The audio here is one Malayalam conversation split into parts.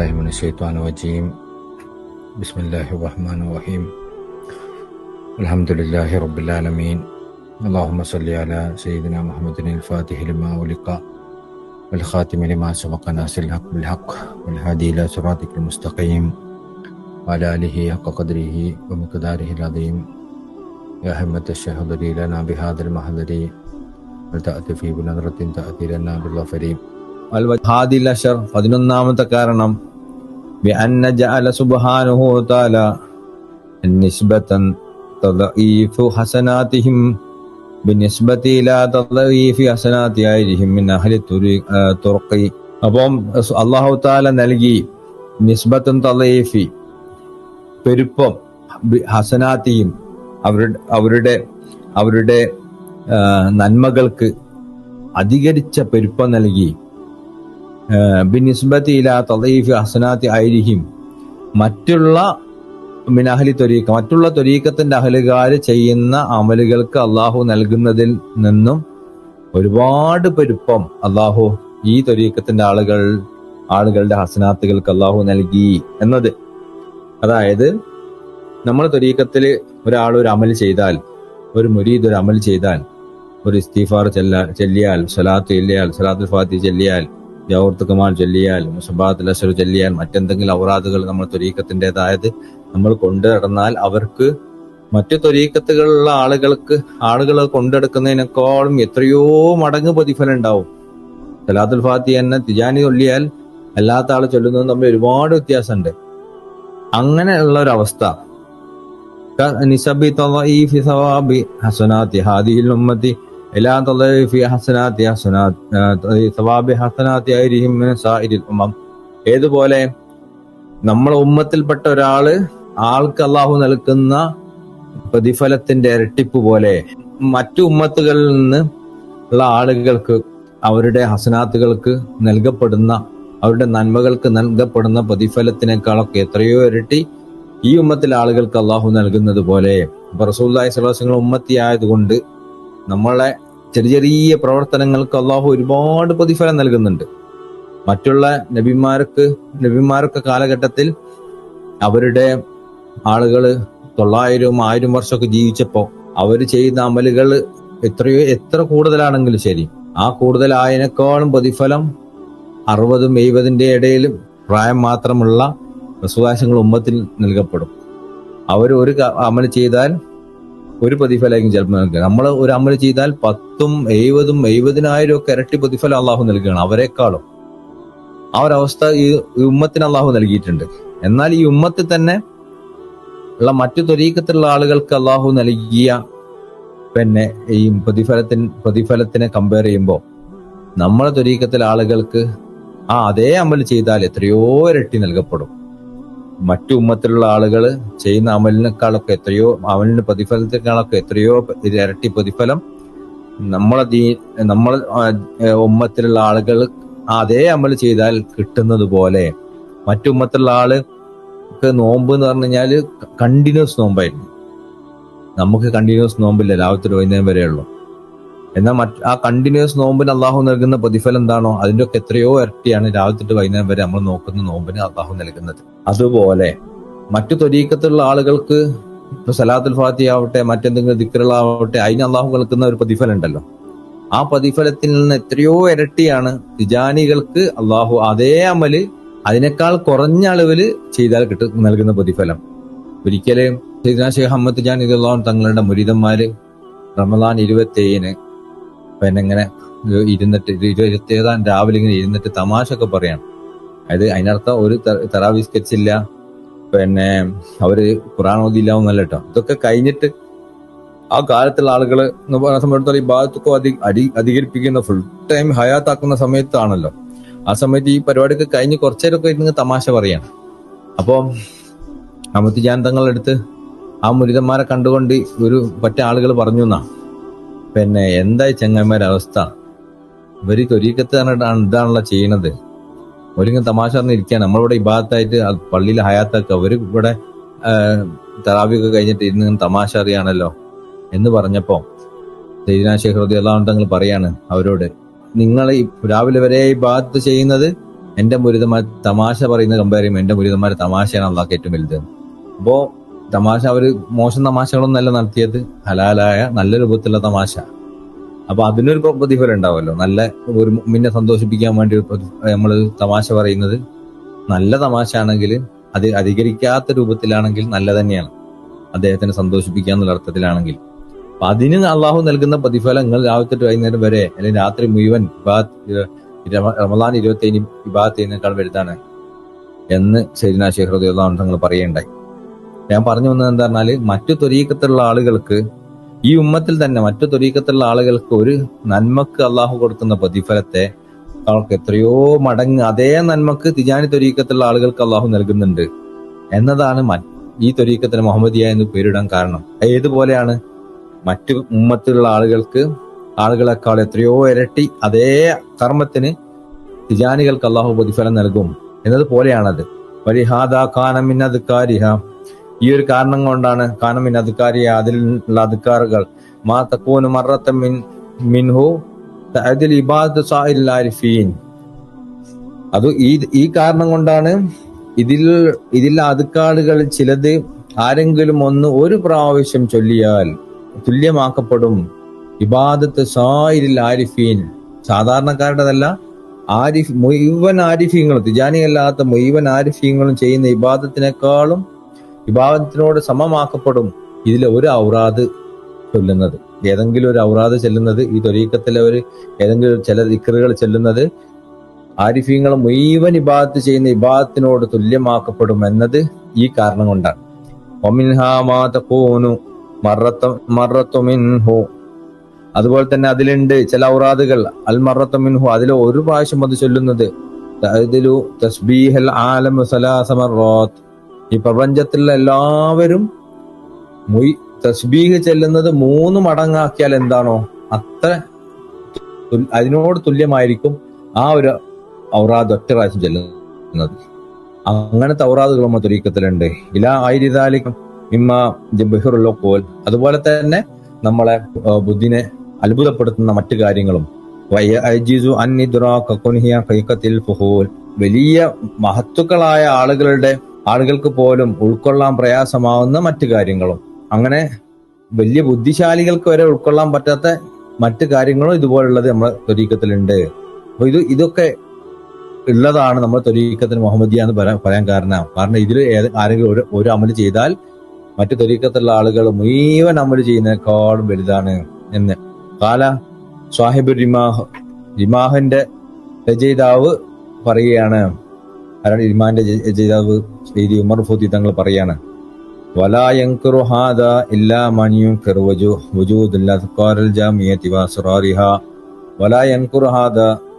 بالله من الشيطان الرجيم بسم الله الرحمن الرحيم الحمد لله رب العالمين اللهم صل على سيدنا محمد الفاتح لما أغلق والخاتم لما سبق ناصر الحق بالحق والهادي إلى صراطك المستقيم وعلى آله حق قدره ومقداره العظيم يا همة الشهد لنا بهذا المحضر وتأتي في بنظرة تأتي لنا بالظفر അൽ വഹാദിൽ അഷർ പതിനൊന്നാമത്തെ കാരണം بأن جعل سبحانه وتعالى نسبة تضعيف حسناتهم بالنسبة إلى تضعيف حسنات غيرهم من أهل الطريق آه، طرق അപ്പം അള്ളാഹു താല നൽകി നിസ്ബത്തും തലീഫി പെരുപ്പം ബി- ഹസനാത്തിയും അവരുടെ അവരുടെ അവരുടെ ആ, നന്മകൾക്ക് അധികരിച്ച പെരുപ്പം നൽകി ബിനിസ്ബത്തി മറ്റുള്ള മിനഹലി തൊരീക്ക മറ്റുള്ള തൊരീക്കത്തിന്റെ അഹലുകാര് ചെയ്യുന്ന അമലുകൾക്ക് അള്ളാഹു നൽകുന്നതിൽ നിന്നും ഒരുപാട് പെരുപ്പം അള്ളാഹു ഈ തൊരീക്കത്തിന്റെ ആളുകൾ ആളുകളുടെ ഹസനാത്തുകൾക്ക് അള്ളാഹു നൽകി എന്നത്. അതായത് നമ്മൾ തൊരീക്കത്തിൽ ഒരാൾ ഒരു അമൽ ചെയ്താൽ ഒരു മുരീദ് ഒരു അമൽ ചെയ്താൽ ഒരു ഇസ്തീഫാർ ചെല്ലാ ചെല്ലിയാൽ സലാത്ത് ചെല്ലിയാൽ സലാത്തുൽ ഫാത്തി ചെല്ലിയാൽ ജൗർത്ത് കമാൻ ചൊല്ലിയാൽ മുസബാത്തുൽ അഷർ ചൊല്ലിയാൽ മറ്റെന്തെങ്കിലും ഔറാദുകൾ നമ്മൾ തൊരീക്കത്തിന്റെതായത് നമ്മൾ കൊണ്ടു നടന്നാൽ അവർക്ക് മറ്റു തൊരീക്കത്തുകളുള്ള ആളുകൾക്ക് ആളുകൾ കൊണ്ടെടുക്കുന്നതിനേക്കാളും എത്രയോ മടങ്ങ് പ്രതിഫലം ഉണ്ടാവും. സലാത്തുൽ ഫാത്തി തന്നെ തിജാനി ചൊല്ലിയാൽ അല്ലാത്ത ആൾ ചൊല്ലുന്നതും തമ്മിൽ ഒരുപാട് വ്യത്യാസമുണ്ട്. അങ്ങനെയുള്ള ഒരു അവസ്ഥ. നിസബി ഹസനാത്തി ഹാദിയിൽ ഉമ്മത്തി ഇലാ തളീഫി ഹസനാത്തി ആയിരിക്കും ഏതുപോലെ നമ്മളെ ഉമ്മത്തിൽപ്പെട്ട ഒരാൾ ആൾക്ക് അള്ളാഹു നൽകുന്ന പ്രതിഫലത്തിന്റെ ഇരട്ടിപ്പ് പോലെ മറ്റു ഉമ്മത്തുകളിൽ നിന്ന് ഉള്ള ആളുകൾക്ക് അവരുടെ ഹസനാത്തുകൾക്ക് നൽകപ്പെടുന്ന അവരുടെ നന്മകൾക്ക് നൽകപ്പെടുന്ന പ്രതിഫലത്തിനേക്കാളൊക്കെ എത്രയോ ഇരട്ടി ഈ ഉമ്മത്തിലെ ആളുകൾക്ക് അള്ളാഹു നൽകുന്നത് പോലെ. റസൂല്ലായി സ്വലാസങ്ങൾ ഉമ്മത്തി ആയതുകൊണ്ട് നമ്മളെ ചെറിയ ചെറിയ പ്രവർത്തനങ്ങൾക്ക് അള്ളാഹു ഒരുപാട് പ്രതിഫലം നൽകുന്നുണ്ട്. മറ്റുള്ള നബിമാർക്ക് നബിമാരൊക്കെ കാലഘട്ടത്തിൽ അവരുടെ ആളുകൾ തൊള്ളായിരവും ആയിരം വർഷമൊക്കെ ജീവിച്ചപ്പോ അവർ ചെയ്യുന്ന അമലുകൾ എത്രയോ എത്ര കൂടുതലാണെങ്കിലും ശരി. ആ കൂടുതലായതിനേക്കാളും പ്രതിഫലം അറുപതും എഴുപതിന്റെ ഇടയിലും പ്രായം മാത്രമുള്ള വിശ്വാസങ്ങൾ ഉമ്മത്തിൽ നൽകപ്പെടും. അവർ ഒരു അമൽ ചെയ്താൽ ഒരു പ്രതിഫലമായിരിക്കും ചിലപ്പോൾ നൽകുക. നമ്മൾ ഒരു അമൽ ചെയ്താൽ പത്തും എഴുപതും എഴുപതിനായിരം ഒക്കെ ഇരട്ടി പ്രതിഫലം അള്ളാഹു നൽകുകയാണ്. അവരെക്കാളും. ആ ഒരു അവസ്ഥ ഈ ഈ ഉമ്മത്തിന് അള്ളാഹു നൽകിയിട്ടുണ്ട്. എന്നാൽ ഈ ഉമ്മത്തിൽ തന്നെ ഉള്ള മറ്റു തൊരീക്കത്തിലുള്ള ആളുകൾക്ക് അള്ളാഹു നൽകിയ പിന്നെ ഈ പ്രതിഫലത്തിന് പ്രതിഫലത്തിനെ കമ്പയർ ചെയ്യുമ്പോൾ നമ്മളെ തൊരീക്കത്തിലെ ആളുകൾക്ക് ആ അതേ അമൽ ചെയ്താൽ എത്രയോ ഇരട്ടി നൽകപ്പെടും. മറ്റു ഉമ്മത്തിലുള്ള ആളുകൾ ചെയ്യുന്ന അമലിനേക്കാളൊക്കെ എത്രയോ അമലിന്റെ പ്രതിഫലത്തെക്കാളൊക്കെ എത്രയോ ഇരട്ടി പ്രതിഫലം നമ്മളെ ദീ നമ്മൾ ഉമ്മത്തിലുള്ള ആളുകൾ അതേ അമൽ ചെയ്താൽ കിട്ടുന്നത് പോലെ. മറ്റു ഉമ്മത്തിലുള്ള ആൾക്ക് നോമ്പ് എന്ന് പറഞ്ഞു കഴിഞ്ഞാൽ കണ്ടിന്യൂസ് നോമ്പായിരുന്നു. നമുക്ക് കണ്ടിന്യൂസ് നോമ്പില്ല രാവിലത്തെ വൈകുന്നേരം വരെയുള്ളൂ. എന്നാൽ മറ്റ് ആ കണ്ടിന്യൂസ് നോമ്പിന് അള്ളാഹു നൽകുന്ന പ്രതിഫലം എന്താണോ അതിന്റെ ഒക്കെ എത്രയോ ഇരട്ടിയാണ് രാവിലെ വൈകുന്നേരം വരെ നമ്മൾ നോക്കുന്ന നോമ്പിന് അള്ളാഹു നൽകുന്നത്. അതുപോലെ മറ്റു തൊരീക്കത്തുള്ള ആളുകൾക്ക് ഇപ്പൊ സലാത്തുൽ ഫാത്തി ആവട്ടെ മറ്റെന്തെങ്കിലും ദിക്കറുകളാവട്ടെ അതിന് അള്ളാഹു നൽകുന്ന ഒരു പ്രതിഫലം ഉണ്ടല്ലോ. ആ പ്രതിഫലത്തിൽ നിന്ന് എത്രയോ ഇരട്ടിയാണ് തിജാനികൾക്ക് അള്ളാഹു അതേ അമൽ അതിനേക്കാൾ കുറഞ്ഞ അളവിൽ ചെയ്താൽ കിട്ടും നൽകുന്ന പ്രതിഫലം. ഒരിക്കലും സൈദന ഷെയ്ഖ് അഹമ്മദ് ജാൻ ഇതുള്ള തങ്ങളുടെ മുരിതന്മാര് റമദാൻ ഇരുപത്തി ഏഴിന് പിന്നെ ഇങ്ങനെ ഇരുന്നിട്ട് ഇരുപത്തി ഏതാം രാവിലെ ഇങ്ങനെ ഇരുന്നിട്ട് തമാശ ഒക്കെ പറയാണ്. അതായത് അതിനർത്ഥം ഒരു തെറാവി സ്കെച്ചില്ല പിന്നെ അവർ ഖുറാൻ ഓതിയില്ല എന്നല്ല കേട്ടോ. ഇതൊക്കെ കഴിഞ്ഞിട്ട് ആ കാലത്തുള്ള ആളുകൾ എന്ന് പറയുന്ന സമയത്തോളം ഈ ഭാഗത്തൊക്കെ അധി അടി അധികരിപ്പിക്കുന്ന ഫുൾ ടൈം ഹയാത്താക്കുന്ന സമയത്താണല്ലോ. ആ സമയത്ത് ഈ പരിപാടിയൊക്കെ കഴിഞ്ഞ് കുറച്ചേരൊക്കെ ഇരുന്ന് തമാശ പറയാണ്. അപ്പോ അമത്തി ജാൻ തങ്ങളെടുത്ത് ആ മുരിതന്മാരെ കണ്ടുകൊണ്ട് ഒരു പറ്റ ആളുകൾ പറഞ്ഞു എന്നാ. പിന്നെ എന്തായി ചെങ്ങന്മാരുടെ അവസ്ഥ? ഇവർക്ക് ഒരിക്കത്ത് പറഞ്ഞിട്ടാണ് ഇതാണല്ലോ ചെയ്യണത്. ഒരിക്കലും തമാശ പറഞ്ഞിരിക്കുകയാണ് നമ്മളിവിടെ ഈ ഭാഗത്തായിട്ട് പള്ളിയിൽ ഹയാത്താക്കുക അവർ ഇവിടെ തറാവിയൊക്കെ കഴിഞ്ഞിട്ട് ഇരുന്ന് തമാശ അറിയാണല്ലോ എന്ന് പറഞ്ഞപ്പോ സൈദന ഷെയ്ഖ് റതി അള്ളാഹു പറയാണ് അവരോട് നിങ്ങൾ രാവിലെ വരെ ഭാഗത്ത് ചെയ്യുന്നത് എന്റെ മുരിതന്മാർ തമാശ പറയുന്ന ചെയ്യുമ്പോൾ എന്റെ മുരിതന്മാർ തമാശയാണ് അള്ളാഹ് ഏറ്റവും വലുത്. അപ്പോ തമാശ അവർ മോശം തമാശകളൊന്നല്ല നടത്തിയത്. ഹലാലായ നല്ല രൂപത്തിലുള്ള തമാശ. അപ്പൊ അതിനൊരു പ്ര- പ്രതിഫലം ഉണ്ടാവുമല്ലോ നല്ല ഒരു മുമ്മിനെ സന്തോഷിപ്പിക്കാൻ വേണ്ടി പ്രതി- തമാശ പറയുന്നത്. നല്ല തമാശ ആണെങ്കിൽ അത് അധികരിക്കാത്ത രൂപത്തിലാണെങ്കിൽ നല്ല തന്നെയാണ്. അദ്ദേഹത്തിനെ സന്തോഷിപ്പിക്കുക എന്നുള്ള അർത്ഥത്തിലാണെങ്കിൽ. അപ്പൊ അതിന് അള്ളാഹു നൽകുന്ന പ്രതിഫലം നിങ്ങൾ രാവിലെ വൈകുന്നേരം വരെ അല്ലെങ്കിൽ രാത്രി മുഴുവൻ റമദാൻ ഇരുപത്തി ഏഴ് വിഭാഗത്ത് വരുത്താണ് എന്ന് ശരിനാ ഷെഹ്റു തങ്ങൾ പറയുണ്ടായി ഞാൻ പറഞ്ഞു വന്നത് എന്താ പറഞ്ഞാൽ മറ്റു തൊരീക്കത്തുള്ള ആളുകൾക്ക് ഈ ഉമ്മത്തിൽ തന്നെ മറ്റു തൊരീക്കത്തുള്ള ആളുകൾക്ക് ഒരു നന്മക്ക് അള്ളാഹു കൊടുക്കുന്ന പ്രതിഫലത്തെ അവർക്ക് എത്രയോ മടങ്ങ് അതേ നന്മക്ക് തിജാനി തൊരീക്കത്തുള്ള ആളുകൾക്ക് അള്ളാഹു നൽകുന്നുണ്ട്. എന്നതാണ് ഈ തൊരീക്കത്തിന് മുഹമ്മദിയ എന്ന് പേരിടാൻ കാരണം. ഏതുപോലെയാണ്? മറ്റു ഉമ്മത്തിലുള്ള ആളുകൾക്ക് ആളുകളെക്കാൾ എത്രയോ ഇരട്ടി അതേ കർമ്മത്തിന് തിജാനികൾക്ക് അള്ളാഹു പ്രതിഫലം നൽകും. എന്നതുപോലെയാണത്. പരിഹാദ കാനമിന്നത് അദ്കാരിഹ ഈ ഒരു കാരണം കൊണ്ടാണ് കാനമിൻ അധികാരിയെ അതിലുള്ള അധികാരികൾ. മാ മറത്ത മിൻ മിൻഹു അതിൽ ഇബാദ് സാഇൽ ആരിഫീൻ അത് ഈ ഈ കാരണം കൊണ്ടാണ് ഇതിൽ ഇതിലെ അതുക്കാളുകൾ ചിലത് ആരെങ്കിലും ഒന്ന് ഒരു പ്രാവശ്യം ചൊല്ലിയാൽ തുല്യമാക്കപ്പെടും. ഇബാദത്ത് സായിരിൽ ആരിഫീൻ സാധാരണക്കാരുടേതല്ല ആരിഫ് മുഴുവൻ ആരിഫീങ്ങളും തിജാനിയല്ലാത്ത മുഴുവൻ ആരിഫീങ്ങളും ചെയ്യുന്ന ഇബാദത്തിനേക്കാളും ഇബാദത്തിനോട് സമമാക്കപ്പെടും ഇതിലെ ഒരു ഔറാദ് ചൊല്ലുന്നത്. ഏതെങ്കിലും ഒരു ഔറാദ് ചെല്ലുന്നത് ഈ തൊരീക്കത്തിലെ ഒരു ഏതെങ്കിലും ചില ദിക്കറുകൾ ചെല്ലുന്നത് ആരിഫീങ്ങൾ മുഴുവൻ ഇബാദത്ത് ചെയ്യുന്ന ഇബാദത്തിനോട് തുല്യമാക്കപ്പെടും എന്നത് ഈ കാരണം കൊണ്ടാണ്. അതുപോലെ തന്നെ അതിലുണ്ട് ചില ഔറാദുകൾ അൽ മറത്തു മിൻഹു. അതിൽ ഒരു പ്രാവശ്യം അത് ചൊല്ലുന്നത് തസ്ബീഹൽ ആലം സലാസ മറോത്ത് ഈ പ്രപഞ്ചത്തിലുള്ള എല്ലാവരും മുയ് തസ്ബീഹ് ചെല്ലുന്നത് മൂന്ന് മടങ്ങാക്കിയാൽ എന്താണോ അത്ര അതിനോട് തുല്യമായിരിക്കും ആ ഒരു ഔറാദ് ഒറ്റ പ്രാവശ്യം ചെല്ലുന്നത്. അങ്ങനത്തെ ഔറാദുകൾ നമ്മൾ തുരീക്കത്തിലുണ്ട് ഇല ഇമ്മ ഇമ്മ കോൽ അതുപോലെ തന്നെ നമ്മളെ ബുദ്ധിനെ അത്ഭുതപ്പെടുത്തുന്ന മറ്റു കാര്യങ്ങളും. വലിയ മഹത്തുക്കളായ ആളുകളുടെ ആളുകൾക്ക് പോലും ഉൾക്കൊള്ളാൻ പ്രയാസമാവുന്ന മറ്റു കാര്യങ്ങളും. അങ്ങനെ വലിയ ബുദ്ധിശാലികൾക്ക് വരെ ഉൾക്കൊള്ളാൻ പറ്റാത്ത മറ്റു കാര്യങ്ങളും ഇതുപോലുള്ളത് നമ്മുടെ തൊരീക്കത്തിലുണ്ട് അപ്പൊ ഇത് ഇതൊക്കെ ഉള്ളതാണ് നമ്മുടെ തൊരീക്കത്തിന് മുഹമ്മദിയ എന്ന് പറയാൻ പറയാൻ കാരണം. കാരണം ഇതിൽ ഏത് ആരെങ്കിലും ഒരു ഒരു അമൽ ചെയ്താൽ മറ്റു തൊരീക്കത്തുള്ള ആളുകൾ മുഴുവൻ അമൽ ചെയ്യുന്നതിനേക്കാളും വലുതാണ് എന്ന്. കാല സാഹിബ് റിമാഹ് റിമാഹിന്റെ രചയിതാവ് പറയുകയാണ്. ആരാണ് ഇമാന്റെ ജേതാവ്? ശ്രീ ഉമർ ഫൂത്തി തങ്ങൾ പറയാണ്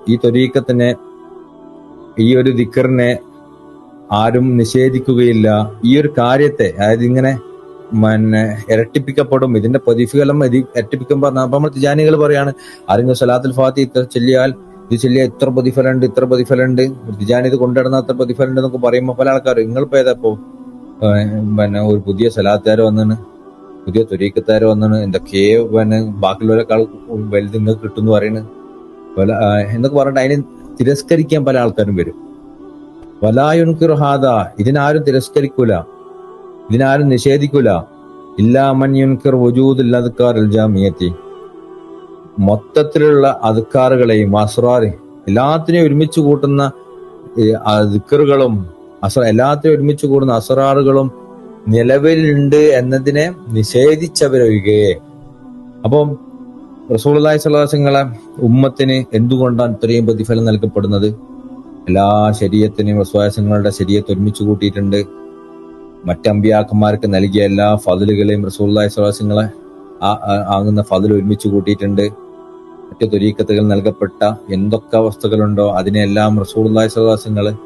ഈ ഈ ഒരു ദിക്കറിനെ ആരും നിഷേധിക്കുകയില്ല. ഈ ഒരു കാര്യത്തെ അതായത് ഇങ്ങനെ പിന്നെ ഇരട്ടിപ്പിക്കപ്പെടും. ഇതിന്റെ പ്രതിഫലം ഇരട്ടിപ്പിക്കുമ്പോ നമ്മൾ തിജാനികൾ പറയാണ് ആരെങ്കിലും സലാത്തുൽ ഫാത്തി ചൊല്ലിയാൽ ഇത് ചൊല്ലിയാൽ ഇത്ര പ്രതിഫലമുണ്ട് ഇത്ര പ്രതിഫലമുണ്ട്? തിജാനി ഇത് കൊണ്ടുനടന്ന അത്ര പ്രതിഫലമുണ്ട് എന്നൊക്കെ പറയുമ്പോൾ പല ആൾക്കാർ നിങ്ങൾ ഇപ്പൊ? ഏതാപ്പോ പിന്നെ ഒരു പുതിയ സലാത്തുകാർ വന്നാണ് പുതിയ തൊരീക്കത്താര് വന്നാണ് എന്തൊക്കെയോ പിന്നെ ബാക്കിയുള്ളവരെക്കാൾ വലുത് നിങ്ങൾക്ക് കിട്ടും എന്ന് പറയുന്നത് പല എന്നൊക്കെ പറഞ്ഞിട്ട് അതിനെ തിരസ്കരിക്കാൻ പല ആൾക്കാരും വരും. വലായുൻകിർ കിർഹാദ ഇതിനാരും തിരസ്കരിക്കൂല ഇതിനാരും നിഷേധിക്കൂല. ഇല്ലാമൻ യുൻകിർ വജൂദുൽ അദ്കാർ ജാമിയത്തി മൊത്തത്തിലുള്ള അതുക്കാറുകളെയും അസ്രാറി എല്ലാത്തിനെയും ഒരുമിച്ച് കൂട്ടുന്ന ദിക്കറുകളും അസ എല്ലാത്തിനും ഒരുമിച്ച് കൂടുന്ന അസറാറുകളും നിലവിലുണ്ട് എന്നതിനെ നിഷേധിച്ചവരൊഴികെ. അപ്പം റസൂള്ളി സ്വലാസങ്ങളെ ഉമ്മത്തിന് എന്തുകൊണ്ടാണ് ഇത്രയും പ്രതിഫലം നൽകപ്പെടുന്നത്? എല്ലാ ശരീരത്തിനെയും വിശ്വാസങ്ങളുടെ ശരീരത്തെ ഒരുമിച്ച് കൂട്ടിയിട്ടുണ്ട്. മറ്റമ്പിയാക്കന്മാർക്ക് നൽകിയ എല്ലാ ഫതിലുകളെയും റസൂള്ളി സ്വലാസങ്ങളെ ആകുന്ന ഫതിൽ ഒരുമിച്ച് കൂട്ടിയിട്ടുണ്ട്. മറ്റു തൊരീക്കത്തുകൾ നൽകപ്പെട്ട എന്തൊക്കെ വസ്തുക്കളുണ്ടോ അതിനെല്ലാം റസൂള്ളി സ്വലാസങ്ങൾ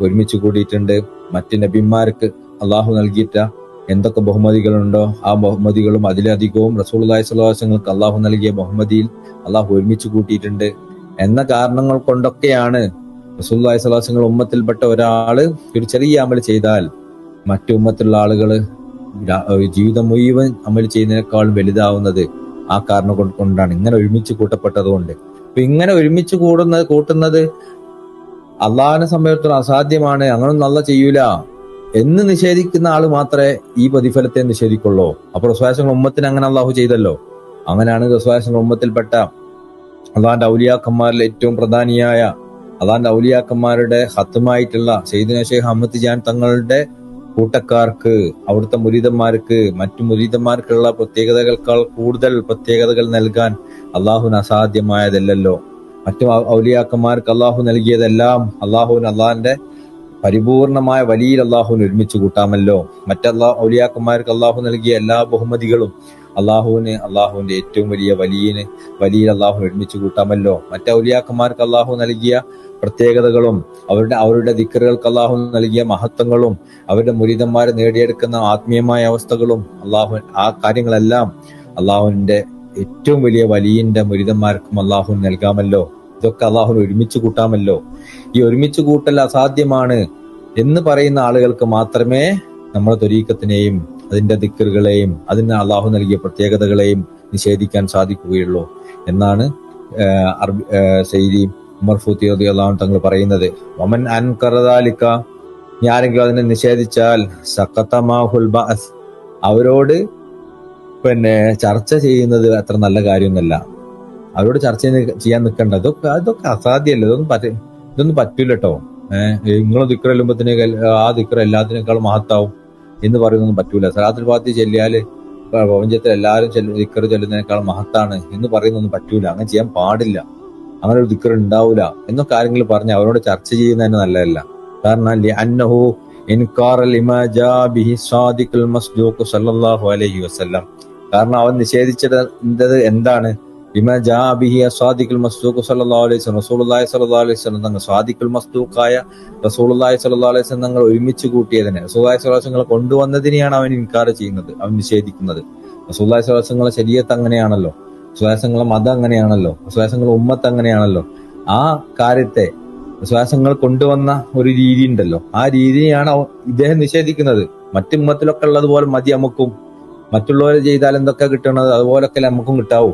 ഒരുമിച്ച് കൂടിയിട്ടുണ്ട് മറ്റ് നബിമാർക്ക് അള്ളാഹു നൽകിയിട്ട എന്തൊക്കെ ബഹുമതികളുണ്ടോ ആ ബഹുമതികളും അതിലധികവും റസൂള്ളി സ്വലാസങ്ങൾക്ക് അള്ളാഹു നൽകിയ ബഹുമതിയിൽ അള്ളാഹു ഒരുമിച്ച് കൂട്ടിയിട്ടുണ്ട്. എന്ന കാരണങ്ങൾ കൊണ്ടൊക്കെയാണ് റസൂള്ളി സ്വലാസങ്ങൾ ഉമ്മത്തിൽപ്പെട്ട ഒരാൾ ഒരു ചെറിയ അമൽ ചെയ്താൽ മറ്റു ഉമ്മത്തിലുള്ള ആളുകൾ രാ- ജീവിതം മുഴുവൻ അമൽ ചെയ്യുന്നതിനേക്കാളും വലുതാവുന്നത് ആ കാരണം കൊണ്ടാണ്. ഇങ്ങനെ ഒരുമിച്ച് കൂട്ടപ്പെട്ടത് കൊണ്ട് അപ്പൊ ഇങ്ങനെ ഒരുമിച്ച് കൂടുന്നത് കൂട്ടുന്നത് അള്ളാഹിനെ സംബന്ധിച്ചിടത്തോളം അസാധ്യമാണ്. അങ്ങനൊന്നും അല്ല ചെയ്യൂല. എന്ന് നിഷേധിക്കുന്ന ആൾ മാത്രമേ ഈ പ്രതിഫലത്തെ നിഷേധിക്കുള്ളൂ. അപ്പൊ റസ്വാസങ്ങൾ ഉമ്മത്തിന് അങ്ങനെ അള്ളാഹു ചെയ്തല്ലോ. അങ്ങനെയാണ് റസ്വാസങ്ങൾ ഉമ്മത്തിൽപ്പെട്ട അള്ളാന്റെ ഔലിയാക്കന്മാരിൽ ഏറ്റവും പ്രധാനിയായ അള്ളാന്റെ ഔലിയാക്കന്മാരുടെ ഹത്തുമായിട്ടുള്ള സെയ്ദിന ഷെയ്ഖ് അഹമ്മദ് ജാൻ തങ്ങളുടെ കൂട്ടക്കാർക്ക് അവിടുത്തെ മുരീതന്മാർക്ക് മറ്റു മുരീതന്മാർക്കുള്ള പ്രത്യേകതകൾക്കാൾ കൂടുതൽ പ്രത്യേകതകൾ നൽകാൻ അള്ളാഹുവിന് അസാധ്യമായതല്ലല്ലോ. മറ്റു ഔലിയാക്കന്മാർക്ക് അള്ളാഹു നൽകിയതെല്ലാം അള്ളാഹുവിന് അള്ളാഹിന്റെ പരിപൂർണമായ വലിയ അള്ളാഹുവിന് ഒരുമിച്ച് കൂട്ടാമല്ലോ. മറ്റല്ലാ ഔലിയാക്കന്മാർക്ക് അള്ളാഹു നൽകിയ എല്ലാ ബഹുമതികളും അള്ളാഹുവിന് അള്ളാഹുവിന്റെ ഏറ്റവും വലിയ വലിയന് വലിയ അള്ളാഹു ഒരുമിച്ച് കൂട്ടാമല്ലോ. മറ്റു ഔലിയാക്കന്മാർക്ക് അള്ളാഹു നൽകിയ പ്രത്യേകതകളും അവരുടെ അവരുടെ ദിക്കറുകൾക്ക് അള്ളാഹു നൽകിയ മഹത്വങ്ങളും അവരുടെ മുരീതന്മാർ നേടിയെടുക്കുന്ന ആത്മീയമായ അവസ്ഥകളും അള്ളാഹു ആ കാര്യങ്ങളെല്ലാം അള്ളാഹുവിന്റെ ഏറ്റവും വലിയ വലിയന്റെ മുരിതന്മാർക്കും അള്ളാഹു നൽകാമല്ലോ. ഇതൊക്കെ അള്ളാഹുവിന് ഒരുമിച്ച് കൂട്ടാമല്ലോ. ഈ ഒരുമിച്ച് കൂട്ടൽ അസാധ്യമാണ് എന്ന് പറയുന്ന ആളുകൾക്ക് മാത്രമേ നമ്മുടെ തൊരീക്കത്തിനെയും അതിന്റെ ദിക്കറുകളെയും അതിന് അള്ളാഹു നൽകിയ പ്രത്യേകതകളെയും നിഷേധിക്കാൻ സാധിക്കുകയുള്ളൂ എന്നാണ് അർബി സെയ്തി ഉമർ ഫൂത്തി തങ്ങൾ പറയുന്നത് വമൻ അൻ ഞാനെങ്കിലും അതിനെ നിഷേധിച്ചാൽ സക്കത്തമാഹുൽ ബാസ് അവരോട് പിന്നെ ചർച്ച ചെയ്യുന്നത് അത്ര നല്ല കാര്യമൊന്നുമല്ല. അവരോട് ചർച്ച ചെയ്യാൻ നിൽക്കണ്ട. അതൊക്കെ അതൊക്കെ അസാധ്യമല്ല. ഇതൊന്നും പറ്റ ഇതൊന്നും പറ്റൂല കേട്ടോ ഏഹ് നിങ്ങൾ ദിക്കർ എല്ലുമ്പത്തിനേക്കാൾ ആ ദിക്കർ എല്ലാത്തിനേക്കാളും മഹത്താവും എന്ന് പറയുന്നൊന്നും പറ്റൂല. സലാത്തിൽ ഭാഗത്ത് ചെല്ലിയാൽ പ്രപഞ്ചത്തിൽ എല്ലാവരും ദിക്കർ ചെല്ലുന്നതിനേക്കാൾ മഹത്താണ് എന്ന് പറയുന്നൊന്നും പറ്റൂല. അങ്ങനെ ചെയ്യാൻ പാടില്ല. അങ്ങനെ ഒരു ദിക്കർ ഉണ്ടാവൂല എന്നൊക്കെ ആരെങ്കിലും പറഞ്ഞ് അവരോട് ചർച്ച ചെയ്യുന്നതിന് നല്ലതല്ല. കാരണം അന്നഹു അലൈഹി കാരണം അവൻ നിഷേധിച്ചത് എന്താണ്? അലൈഹി അലൈഹി തങ്ങൾ അലൈഹി തങ്ങൾ ഒരുമിച്ച് കൂട്ടിയതിനെ സ്വല്ലല്ലാഹു കൊണ്ടുവന്നതിനെയാണ് അവൻ ഇൻകാർ ചെയ്യുന്നത് അവൻ നിഷേധിക്കുന്നത്. ശരീഅത്ത് അങ്ങനെയാണല്ലോ. വിശ്വാസങ്ങളെ മതം അങ്ങനെയാണല്ലോ. വിശ്വാസങ്ങൾ ഉമ്മത്ത് അങ്ങനെയാണല്ലോ. ആ കാര്യത്തെ വിശ്വാസങ്ങൾ കൊണ്ടുവന്ന ഒരു രീതി ഉണ്ടല്ലോ. ആ രീതിയാണ് ഇദ്ദേഹം നിഷേധിക്കുന്നത്. മറ്റു ഉമ്മത്തിലൊക്കെ ഉള്ളതുപോലെ മതി നമുക്കും. മറ്റുള്ളവർ ചെയ്താൽ എന്തൊക്കെ കിട്ടണത് അതുപോലൊക്കെ നമുക്കും കിട്ടാവൂ.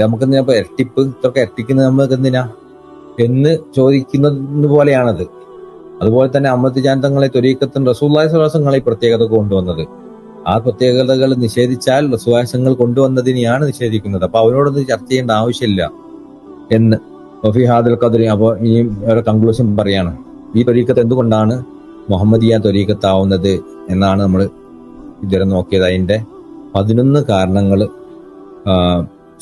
നമുക്ക് എന്തിനാ ഇരട്ടിപ്പ്? ഇതൊക്കെ ഇരട്ടിക്കുന്നത് നമുക്ക് എന്തിനാ? എന്ന് ചോദിക്കുന്നത് പോലെയാണത്. അതുപോലെ തന്നെ അമൃത് ജാന്തങ്ങളെ തൊരീക്കത്തും റസൂല്ലായ സ്വലാസങ്ങളെ പ്രത്യേകത കൊണ്ടുവന്നത്. ആ പ്രത്യേകതകൾ നിഷേധിച്ചാൽ സുവാസങ്ങൾ കൊണ്ടുവന്നതിനെയാണ് നിഷേധിക്കുന്നത്. അപ്പൊ അവരോടൊന്നും ചർച്ച ചെയ്യേണ്ട ആവശ്യമില്ല എന്ന്. വഫി ഹാദൽ ഖദറി അപ്പൊ ഇനി ഒരു കൺക്ലൂഷൻ പറയാണ്. ഈ തൊരീക്കത്ത് എന്തുകൊണ്ടാണ് മുഹമ്മദിയ തൊരീക്കത്താവുന്നത് എന്നാണ് നമ്മൾ ഇതുവരെ നോക്കിയത്. അതിന്റെ പതിനൊന്ന് കാരണങ്ങൾ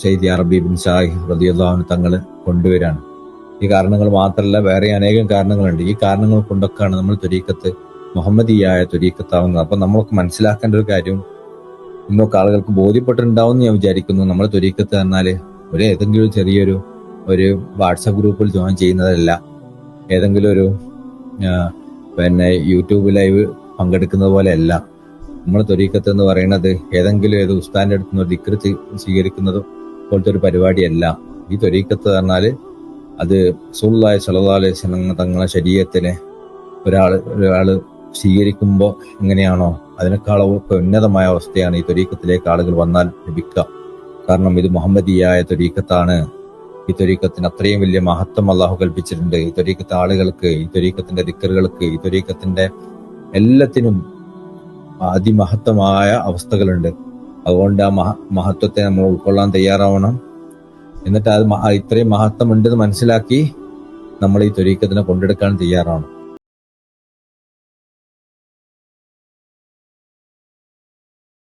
സെയ്ദി അറബി ബിൻ ഷാഹി റദിയുള്ളാഹു തങ്ങൾ കൊണ്ടുവരാണ്. ഈ കാരണങ്ങൾ മാത്രമല്ല വേറെ അനേകം കാരണങ്ങളുണ്ട്. ഈ കാരണങ്ങൾ കൊണ്ടൊക്കെയാണ് നമ്മൾ തൊരീക്കത്ത് മുഹമ്മദിയായ തൊരീക്കത്താവുന്നത് അപ്പൊ നമ്മൾക്ക് മനസ്സിലാക്കേണ്ട ഒരു കാര്യം ഇന്നൊക്കെ ആളുകൾക്ക് ബോധ്യപ്പെട്ടിട്ടുണ്ടാവും എന്ന് ഞാൻ വിചാരിക്കുന്നു. നമ്മൾ തൊരീക്കത്ത് പറഞ്ഞാൽ ഒരു ഏതെങ്കിലും ചെറിയൊരു ഒരു വാട്സപ്പ് ഗ്രൂപ്പിൽ ജോയിൻ ചെയ്യുന്നതല്ല. ഏതെങ്കിലും ഒരു പിന്നെ യൂട്യൂബ് ലൈവ് പങ്കെടുക്കുന്നത് പോലെയല്ല. നമ്മൾ തൊരീക്കത്ത് എന്ന് പറയുന്നത് ഏതെങ്കിലും ഏത് ഉസ്താന്റെ അടുത്ത് നിന്ന് ദിക്ർ സ്വീകരിക്കുന്നതും പോലത്തെ ഒരു പരിപാടിയല്ല. ഈ തൊരീക്കത്ത് പറഞ്ഞാൽ അത് സുല്ലായ സല്ലല്ലാഹു അലൈഹി തങ്ങളെ ശരീരത്തിലെ ഒരാൾ ഒരാൾ സ്വീകരിക്കുമ്പോൾ എങ്ങനെയാണോ അതിനേക്കാളൊക്കെ ഉന്നതമായ അവസ്ഥയാണ് ഈ തൊരീക്കത്തിലേക്ക് ആളുകൾ വന്നാൽ ലഭിക്കുക. കാരണം ഇത് മുഹമ്മദിയായ തൊരീക്കത്താണ് ഈ തൊരീക്കത്തിന് അത്രയും വലിയ മഹത്വം അള്ളാഹു കൽപ്പിച്ചിട്ടുണ്ട്. ഈ തൊരീക്കത്തെ ആളുകൾക്ക് ഈ തൊരീക്കത്തിന്റെ ദിക്കറുകൾക്ക് ഈ തൊരീക്കത്തിന്റെ എല്ലാത്തിനും അതിമഹത്വമായ അവസ്ഥകളുണ്ട്. അതുകൊണ്ട് ആ മഹ മഹത്വത്തെ നമ്മൾ ഉൾക്കൊള്ളാൻ തയ്യാറാവണം. എന്നിട്ട് അത് ഇത്രയും മഹത്വം ഉണ്ടെന്ന് മനസ്സിലാക്കി നമ്മൾ ഈ തൊരീക്കത്തിനെ കൊണ്ടെടുക്കാൻ തയ്യാറാണ്